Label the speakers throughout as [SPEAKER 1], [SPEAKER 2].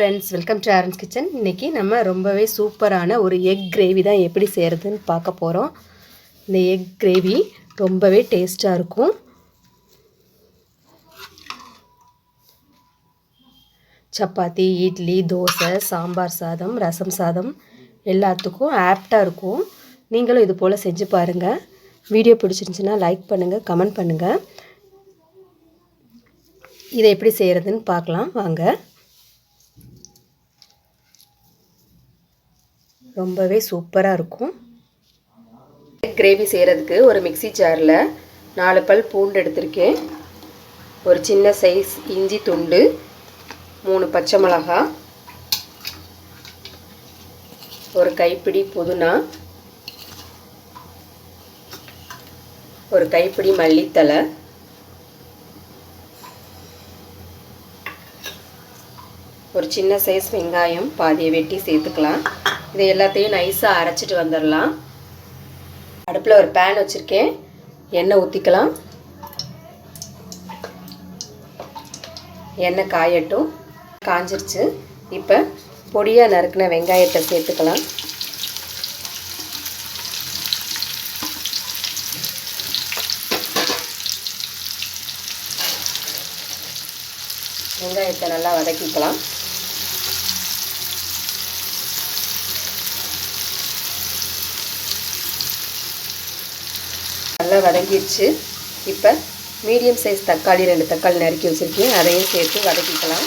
[SPEAKER 1] Friends welcome to Aaran's kitchen இன்றைக்கி நம்ம ரொம்பவே சூப்பரான ஒரு எக் கிரேவி தான் எப்படி செய்கிறதுன்னு பார்க்க போகிறோம் இந்த எக் கிரேவி ரொம்பவே டேஸ்ட்டாக இருக்கும். சப்பாத்தி இட்லி தோசை சாம்பார் சாதம் ரசம் சாதம் எல்லாத்துக்கும் ஆப்டாக இருக்கும். நீங்களும் இது போல் செஞ்சு பாருங்கள் வீடியோ பிடிச்சிருந்துச்சின்னா லைக் பண்ணுங்கள் கமெண்ட் பண்ணுங்கள் இதை எப்படி செய்கிறதுன்னு பார்க்கலாம். வாங்க. ரொம்பவே சூப்பராக இருக்கும். கிரேவி செய்கிறதுக்கு ஒரு மிக்சி ஜாரில் நாலு பல் பூண்டு எடுத்திருக்கேன். ஒரு சின்ன சைஸ் இஞ்சி துண்டு மூணு பச்சை மிளகா ஒரு கைப்பிடி புதினா ஒரு கைப்பிடி மல்லித்தலை ஒரு சின்ன சைஸ் வெங்காயம் பாதியை வெட்டி சேர்த்துக்கலாம். இதை எல்லாத்தையும் நைஸாக அரைச்சிட்டு வந்துடலாம். அடுப்பில் ஒரு பேன் வச்சுருக்கேன். எண்ணெய் ஊற்றிக்கலாம் எண்ணெய் காயட்டும். காஞ்சிருச்சு. இப்போ பொடியாக நறுக்கின வெங்காயத்தை சேர்த்துக்கலாம். வெங்காயத்தை நல்லா வதக்கிக்கலாம். நல்லா வதங்கிடுச்சு இப்போ மீடியம் சைஸ் தக்காளி ரெண்டு தக்காளி நறுக்கி வச்சுருக்கேன். அதையும் சேர்த்து வதக்கிக்கலாம்.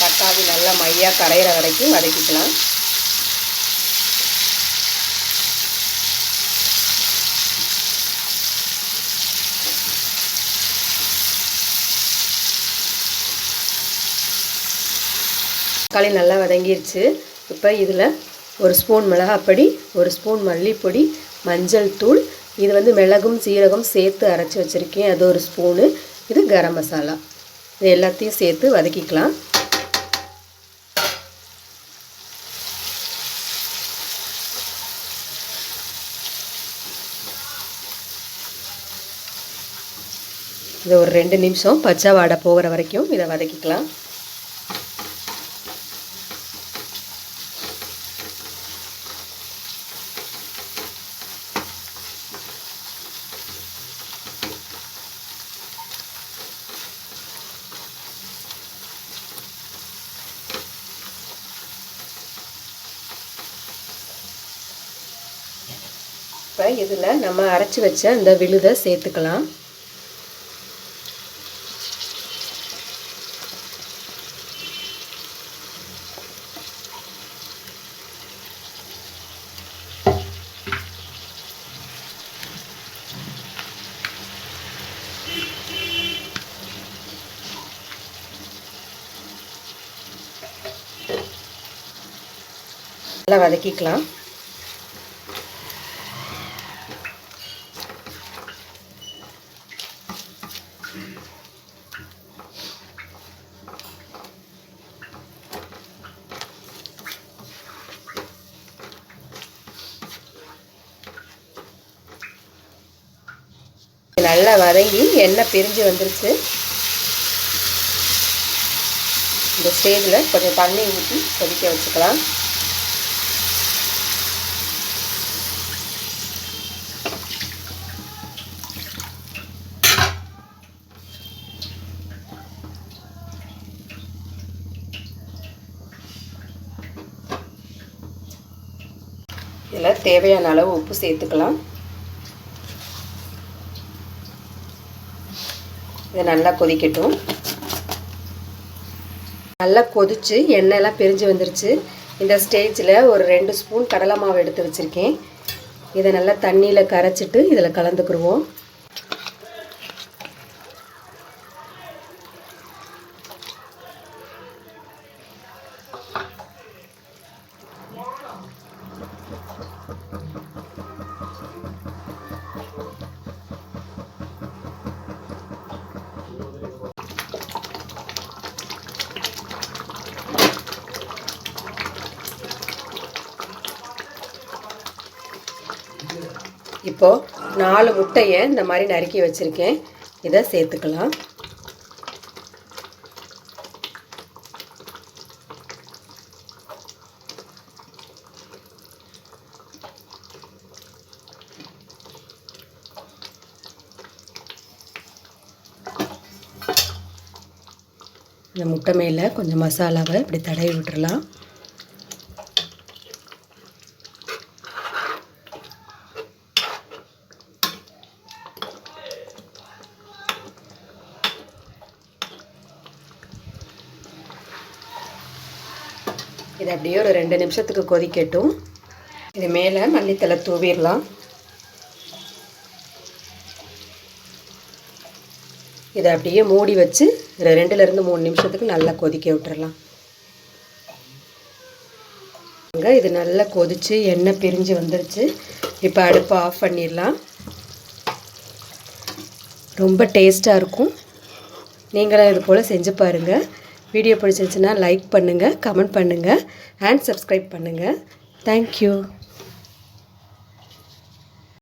[SPEAKER 1] தக்காளி நல்லா மையாக கரையிற வரைக்கும் வதக்கிக்கலாம். தக்காளி நல்லா வதங்கிருச்சு. இப்போ இதில் ஒரு ஸ்பூன் மிளகாப்பொடி ஒரு ஸ்பூன் மல்லிப்பொடி மஞ்சள் தூள். இது வந்து மிளகும் சீரகம் சேர்த்து அரைச்சி வச்சுருக்கேன். அது ஒரு ஸ்பூனு. இது கரம் மசாலா. இது எல்லாத்தையும் சேர்த்து வதக்கிக்கலாம். இதை ஒரு ரெண்டு நிமிஷம் பச்சை வாடை போகிற வரைக்கும் இதை வதக்கிக்கலாம். இப்போ இதில் நம்ம அரைச்சி வச்ச இந்த விழுதை சேர்த்துக்கலாம். நல்லா வதக்கிக்கலாம். நல்லா வதங்கி எண்ணெய் பிரிஞ்சு வந்துருச்சு. இந்த ஸ்டேஜில் கொஞ்சம் தண்ணி ஊற்றி கொதிக்க வச்சுக்கலாம். இதில் தேவையான அளவு உப்பு சேர்த்துக்கலாம். இதை நல்லா கொதிக்கட்டும். நல்லா கொதித்து எண்ணெயெல்லாம் பிரிஞ்சு வந்துருச்சு. இந்த ஸ்டேஜில் ஒரு ரெண்டு ஸ்பூன் கடலை மாவு எடுத்து வச்சுருக்கேன். இதை நல்லா தண்ணியில் கரைச்சிட்டு இதில் கலந்துக்கிடுவோம் இப்போது நாலு முட்டையை இந்த மாதிரி நறுக்கி வச்சுருக்கேன். இதை சேர்த்துக்கலாம். இந்த முட்டை மேலே கொஞ்சம் மசாலாவை இப்படி தடவி விட்டுறலாம். இது அப்படியே ஒரு ரெண்டு நிமிஷத்துக்கு கொதிக்கட்டும். இது மேலே மல்லித்தலை தூவிடலாம். இதை அப்படியே மூடி வச்சு ரெண்டுலேருந்து மூணு நிமிஷத்துக்கு நல்லா கொதிக்க விட்டுறலாம். இது நல்லா கொதித்து எண்ணெய் பிரிஞ்சு வந்துருச்சு. இப்போ அடுப்பை ஆஃப் பண்ணிடலாம். ரொம்ப டேஸ்ட்டாக இருக்கும். நீங்களும் இது போல் செஞ்சு பாருங்கள் வீடியோ பிடிச்சிருந்துச்சுன்னா லைக் பண்ணுங்கள் கமெண்ட் பண்ணுங்கள் அண்ட் சப்ஸ்கிரைப் பண்ணுங்கள் தேங்க்யூ